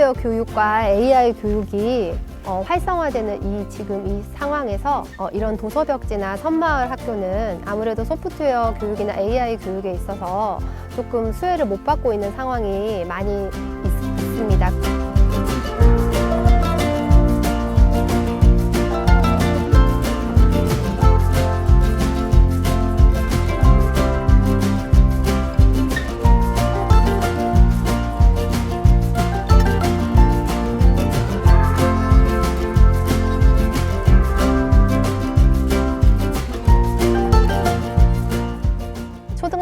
소프트웨어 교육과 AI 교육이 어, 활성화되는 이 지금 이 상황에서 어, 이런 도서벽지나 선마을 학교는 아무래도 소프트웨어 교육이나 AI 교육에 있어서 조금 수혜를 못 받고 있는 상황이 많이 있, 있습니다.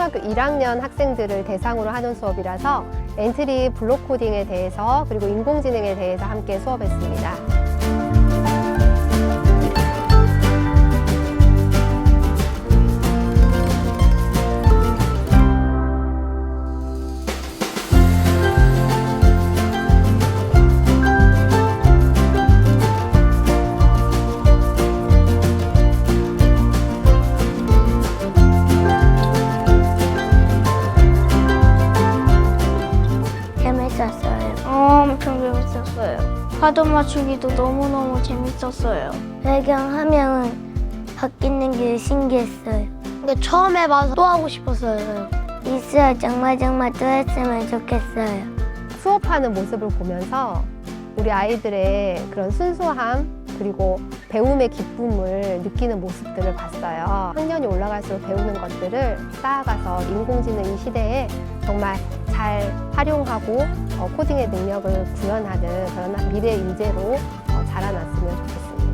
초등학교 1학년 학생들을 대상으로 하는 수업이라서 엔트리 블록 코딩에 대해서 그리고 인공지능에 대해서 함께 수업했습니다. 재밌었어요. 엄청 재밌었어요. 파도 맞추기도 너무너무 재밌었어요. 배경 화면은 바뀌는 게 신기했어요. 근데 처음 해봐서 또 하고 싶었어요. 있어요. 정말 정말 또 했으면 좋겠어요. 수업하는 모습을 보면서 우리 아이들의 그런 순수함 그리고 배움의 기쁨을 느끼는 모습들을 봤어요. 학년이 올라갈수록 배우는 것들을 쌓아가서 인공지능 이 시대에 정말 잘 활용하고 어, 코딩의 능력을 구현하는 그런 미래 인재로 어, 자라났으면 좋겠습니다.